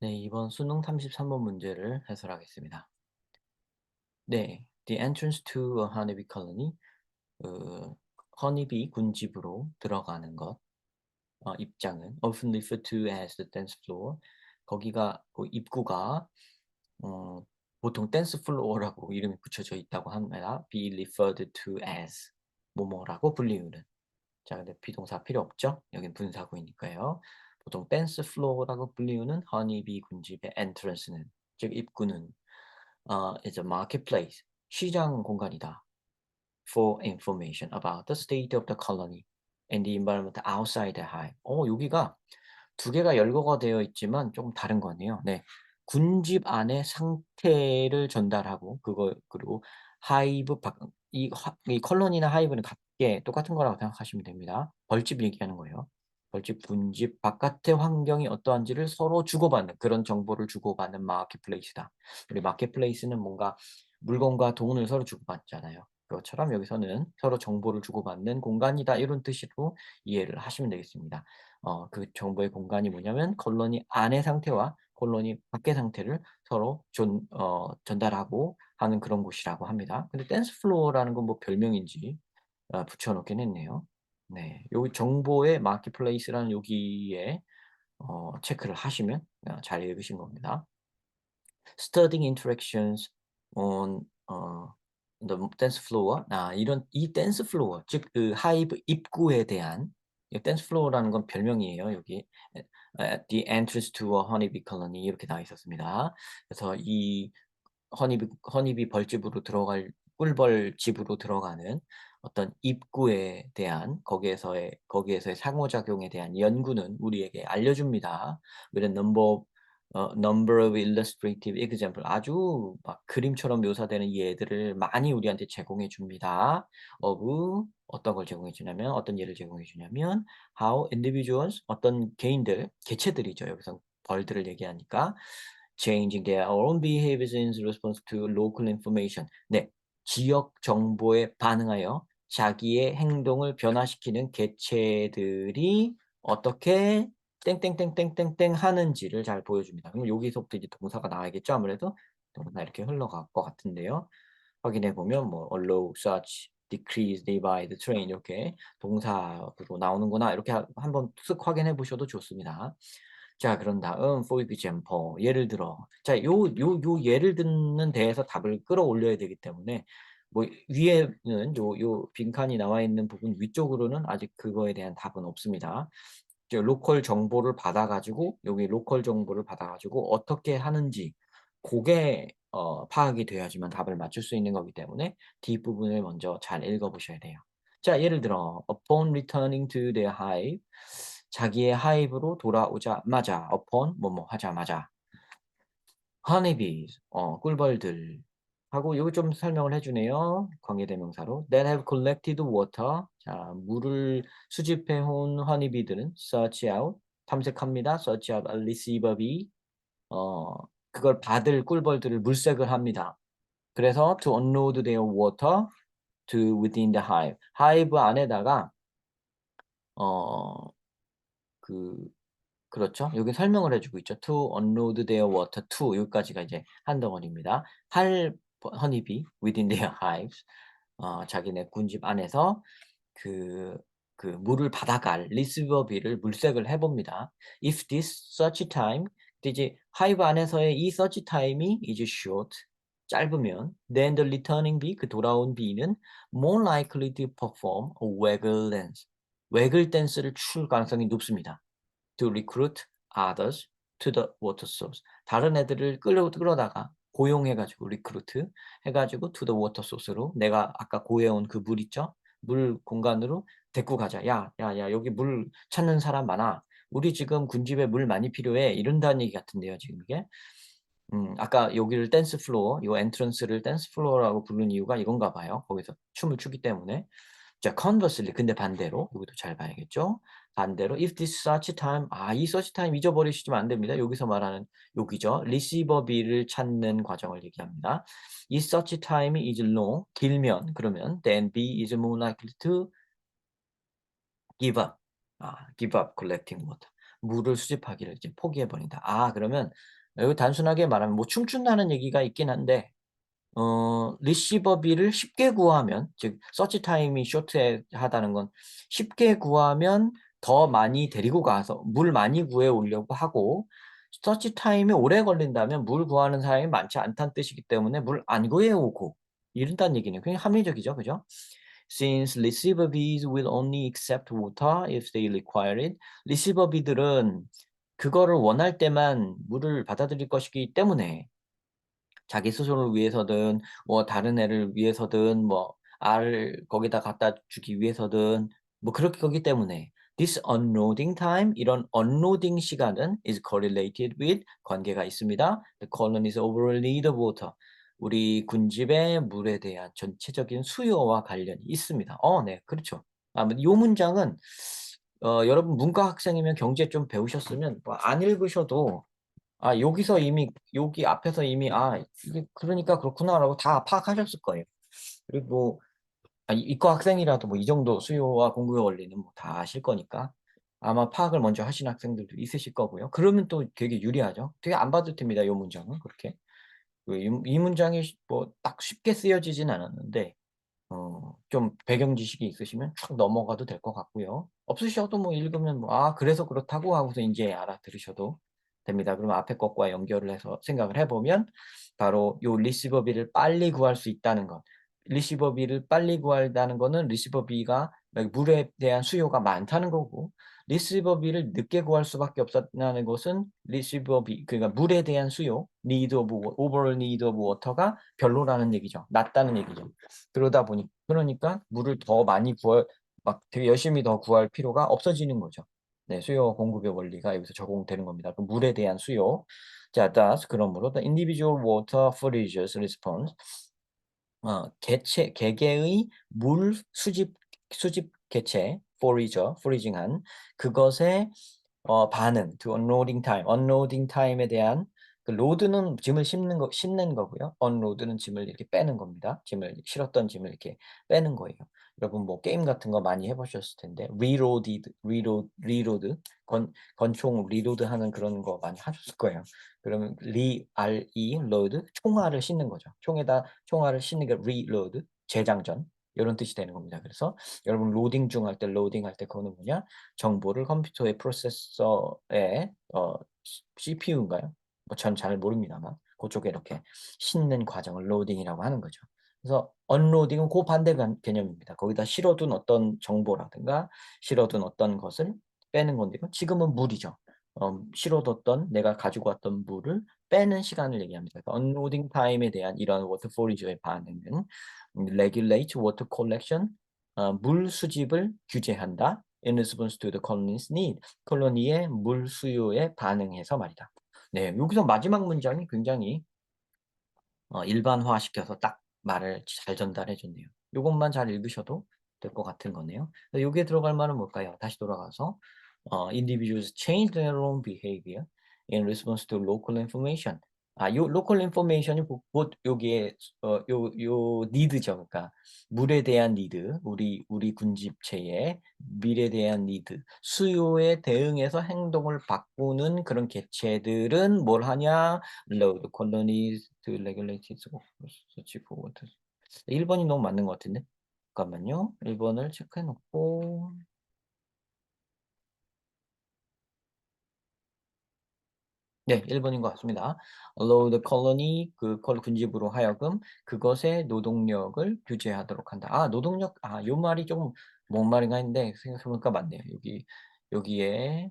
네, 이번 수능 33번 문제를 해설하겠습니다. 네, the entrance to a honeybee colony, 그 허니비 군집으로 들어가는 것, 어, 입장은 often referred to as the dance floor. 거기가 그 입구가 어, 보통 댄스 플로어라고 이름이 붙여져 있다고 합니다. be referred to as 뭐뭐라고 불리우는. 자, 근데 비동사 필요 없죠? 여긴 분사구이니까요. 보통 댄스 플로어라고 불리우는 허니비 군집의 entrance는 즉 입구는 uh, is a marketplace 시장 공간이다 for information about the state of the colony and the environment outside the hive. 어, 여기가 두 개가 열거가 되어 있지만 조금 다른 거네요. 네. 군집 안의 상태를 전달하고 그거 그리고 하이브 밖, 이, 하, 이 컬러니나 하이브는 같게 똑같은 거라고 생각하시면 됩니다. 벌집 얘기하는 거예요. 벌집, 군집, 바깥의 환경이 어떠한지를 서로 주고받는 그런 정보를 주고받는 마켓플레이스다. 우리 마켓플레이스는 뭔가 물건과 돈을 서로 주고받잖아요. 그것처럼 여기서는 서로 정보를 주고받는 공간이다 이런 뜻으로 이해를 하시면 되겠습니다. 어, 그 정보의 공간이 뭐냐면 콜로니 안의 상태와 콜로니 밖의 상태를 서로 전, 어, 전달하고 하는 그런 곳이라고 합니다. 근데 댄스 플로어라는 건 뭐 별명인지 어, 붙여놓긴 했네요. 네, 여기 정보의 마켓플레이스라는 여기에 어, 체크를 하시면 어, 잘 읽으신 겁니다. Studying interactions on 어, the dance floor. 아, 이런 이 댄스 플로어, 즉 그 하이브 입구에 대한 댄스 플로어라는 건 별명이에요. 여기 at the entrance to a honeybee colony 이렇게 나와 있었습니다. 그래서 이 허니비 허니비 벌집으로 들어갈 꿀벌 집으로 들어가는 어떤 입구에 대한 거기에서의 거기에서의 상호작용에 대한 연구는 우리에게 알려줍니다. a number 어, number of illustrative example 아주 막 그림처럼 묘사되는 예들을 많이 우리한테 제공해 줍니다. of 어떤 걸 제공해 주냐면 어떤 예를 제공해 주냐면 how individuals 어떤 개인들 개체들이죠. 여기서 벌들을 얘기하니까 changing their own behaviors in response to local information. 네, 지역 정보에 반응하여 자기의 행동을 변화시키는 개체들이 어떻게 땡땡땡땡땡땡 하는지를 잘 보여줍니다. 그럼 여기서부터 이제 동사가 나와야겠죠. 아무래도 동사 이렇게 흘러갈 것 같은데요. 확인해 보면 뭐 allow, such, decrease, divide, train 이렇게 동사로 나오는구나 이렇게 한번 쓱 확인해 보셔도 좋습니다. 자, 그런 다음 for example 예를 들어 자, 요요요 예를 듣는 데에서 답을 끌어올려야 되기 때문에 뭐 위에는 요 요 빈칸이 나와 있는 부분 위쪽으로는 아직 그거에 대한 답은 없습니다. 로컬 정보를 받아 가지고 여기 로컬 정보를 받아 가지고 어떻게 하는지 고게 어, 파악이 돼야지만 답을 맞출 수 있는 거기 때문에 뒷부분을 먼저 잘 읽어 보셔야 돼요. 자, 예를 들어 upon returning to their hive 자기의 하이브로 돌아오자마자 upon 뭐뭐 하자마자 honeybees 어, 꿀벌들 하고 여기 좀 설명을 해주네요. 관계대명사로 that have collected water 자 물을 수집해 온 honeybee들은 search out 탐색합니다. search out a receiver bee 어 그걸 받을 꿀벌들을 물색을 합니다. 그래서 to unload their water to within the hive 하이브 안에다가 어 그 그렇죠. 여기 설명을 해주고 있죠. To unload their water to 여기까지가 이제 한 덩어리입니다. 할 허니비 within their hives 어, 자기네 군집 안에서 그, 그 물을 받아갈 리스버비를 물색을 해봅니다. If this such time 이제 하이브 안에서의 이 such time이 이제 short 짧으면 then the returning bee 그 돌아온 bee는 more likely to perform a waggle dance waggle dance를 출 가능성이 높습니다. to recruit others to the water source 다른 애들을 끌어 끌어다가 고용해가지고 리크루트 해가지고 the water source로 내가 아까 고해온 그 물 있죠? 물 공간으로 데리고 가자. 야, 야, 야, 여기 물 찾는 사람 많아. 우리 지금 군집에 물 많이 필요해. 이런다는 얘기 같은데요, 지금 이게. 음, 아까 여기를 댄스 플로어, 이 엔트런스를 댄스 플로어라고 부른 이유가 이건가 봐요. 거기서 춤을 추기 때문에. 자, conversely, 근데 반대로, 여기도 잘 봐야겠죠? 반대로, if this such time, 아, 이 such time 잊어버리시면 안 됩니다. 여기서 말하는, 여기죠. receiver B를 찾는 과정을 얘기합니다. 이 such time이 is long, 길면, 그러면, then B is more likely to give up, 아, give up collecting water. 물을 수집하기를 이제 포기해 버린다. 아 그러면 여기 단순하게 말하면 뭐 춤춘다는 얘기가 있긴 한데 어 리시버비를 쉽게 구하면 즉 서치 타임이 쇼트하다는 건 쉽게 구하면 더 많이 데리고 가서 물 많이 구해 오려고 하고 서치 타임이 오래 걸린다면 물 구하는 사람이 많지 않다는 뜻이기 때문에 물 안 구해 오고 이런다는 얘기네요. 굉장히 합리적이죠. 그죠? Since receiver bees will only accept water if they require it. 리시버 비들은 그거를 원할 때만 물을 받아들일 것이기 때문에 자기 스스로를 위해서든 뭐 다른 애를 위해서든 뭐 알을 거기다 갖다 주기 위해서든 뭐 그렇게 거기 때문에 this unloading time 이런 unloading 시간은 is correlated with 관계가 있습니다. The colony's overall need of water. 우리 군집의 물에 대한 전체적인 수요와 관련이 있습니다. 어, 네, 그렇죠. 아, 이 문장은 어, 여러분 문과 학생이면 경제 좀 배우셨으면 뭐 안 읽으셔도 아 여기서 이미 여기 앞에서 이미 아 이게 그러니까 그렇구나라고 다 파악하셨을 거예요. 그리고 아, 이과 학생이라도 뭐 이 정도 수요와 공급의 원리는 뭐 다 아실 거니까 아마 파악을 먼저 하신 학생들도 있으실 거고요. 그러면 또 되게 유리하죠. 되게 안 봐도 됩니다. 이 문장은 그렇게 그 이, 이 문장이 뭐 딱 쉽게 쓰여지진 않았는데 어, 좀 배경 지식이 있으시면 쭉 넘어가도 될 것 같고요. 없으셔도 뭐 읽으면 뭐, 아, 그래서 그렇다고 하고서 이제 알아들으셔도 됩니다. 그러면 앞에 것과 연결을 해서 생각을 해보면 바로 요 리시버비를 빨리 구할 수 있다는 것. 리시버비를 빨리 구한다는 거는 리시버비가 물에 대한 수요가 많다는 거고 리시버비를 늦게 구할 수밖에 없었다는 것은 리시버비 그러니까 물에 대한 수요 need of overall need of water가 별로라는 얘기죠. 낮다는 얘기죠. 그러다 보니 그러니까 물을 더 많이 구할 막 되게 열심히 더 구할 필요가 없어지는 거죠. 네, 수요와 공급의 원리가 여기서 적용되는 겁니다. 그 물에 대한 수요. 자, thus 그러므로 the individual water forager's response 어, 개체 개개의 물 수집 수집 개체 forager, forageing한 그것의 어, 반응 to unloading time, unloading time에 대한 그 로드는 짐을 싣는 거 싣는 거고요. unload는 짐을 이렇게 빼는 겁니다. 짐을 실었던 짐을 이렇게 빼는 거예요. 여러분 뭐 게임 같은 거 많이 해보셨을 텐데 reloaded, reload, reload 건 건총 리로드 하는 그런 거 많이 하셨을 거예요. 그러면 re, r, e, load 총알을 싣는 거죠. 총에다 총알을 싣는 게 reload 재장전 이런 뜻이 되는 겁니다. 그래서 여러분 로딩 중 할 때 로딩 할 때 그거는 뭐냐 정보를 컴퓨터의 프로세서에 어, CPU인가요? 뭐전잘 모릅니다만 그쪽에 이렇게 싣는 과정을 로딩이라고 하는 거죠. 그래서 언로딩은 그 반대 개념입니다. 거기다 실어둔 어떤 정보라든가 실어둔 어떤 것을 빼는 건데요. 지금은 물이죠. 어, 실어뒀던 내가 가지고 왔던 물을 빼는 시간을 얘기합니다. 언로딩 타임에 대한 이런 워터 포리저의 반응은 regulate water collection 어, 물 수집을 규제한다. in response to the colony's need. 콜로니의 물 수요에 반응해서 말이다. 네, 여기서 마지막 문장이 굉장히 어, 일반화시켜서 딱 말을 잘 전달해 줬네요. 이것만 잘 읽으셔도 될 것 같은 거네요. 여기에 들어갈 말은 뭘까요? 다시 돌아가서 어, individuals change their own behavior in response to local information. 아, 요 local information이 곧 여기에 어, 요, 요 need죠. 그러니까 물에 대한 need, 우리 우리 군집체의 밀에 대한 need, 수요에 대응해서 행동을 바꾸는 그런 개체들은 뭘 하냐? to regulate its such forward. 1번이 너무 맞는 것 같은데. 잠깐만요. 1번을 체크해 놓고 네, 1번인 것 같습니다. allow the colony, 그 군집으로 하여금 그것의 노동력을 규제하도록 한다. 아, 노동력, 아, 요 말이 조금 뭔 말인가 했는데 생각해보니까 맞네요. 여기, 여기에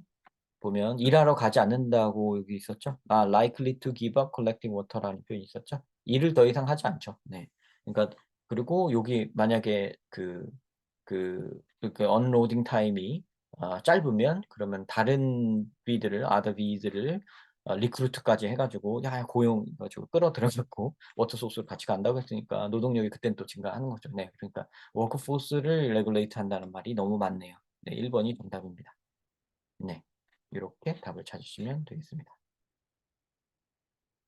보면 일하러 가지 않는다고 여기 있었죠. 아, likely to give up collecting water라는 표현이 있었죠. 일을 더 이상 하지 않죠. 네. 그러니까 그리고 여기 만약에 그, 그, 그 언로딩 타임이 어, 짧으면 그러면 다른 비들을, 아더 비들을 어, 리크루트까지 해가지고 야 고용 가지고 끌어들여갖고 워터소스를 같이 간다고 했으니까 노동력이 그땐 또 증가하는 거죠. 네, 그러니까 워크포스를 레귤레이트 한다는 말이 너무 많네요. 네, 1번이 정답입니다. 네, 이렇게 답을 찾으시면 되겠습니다.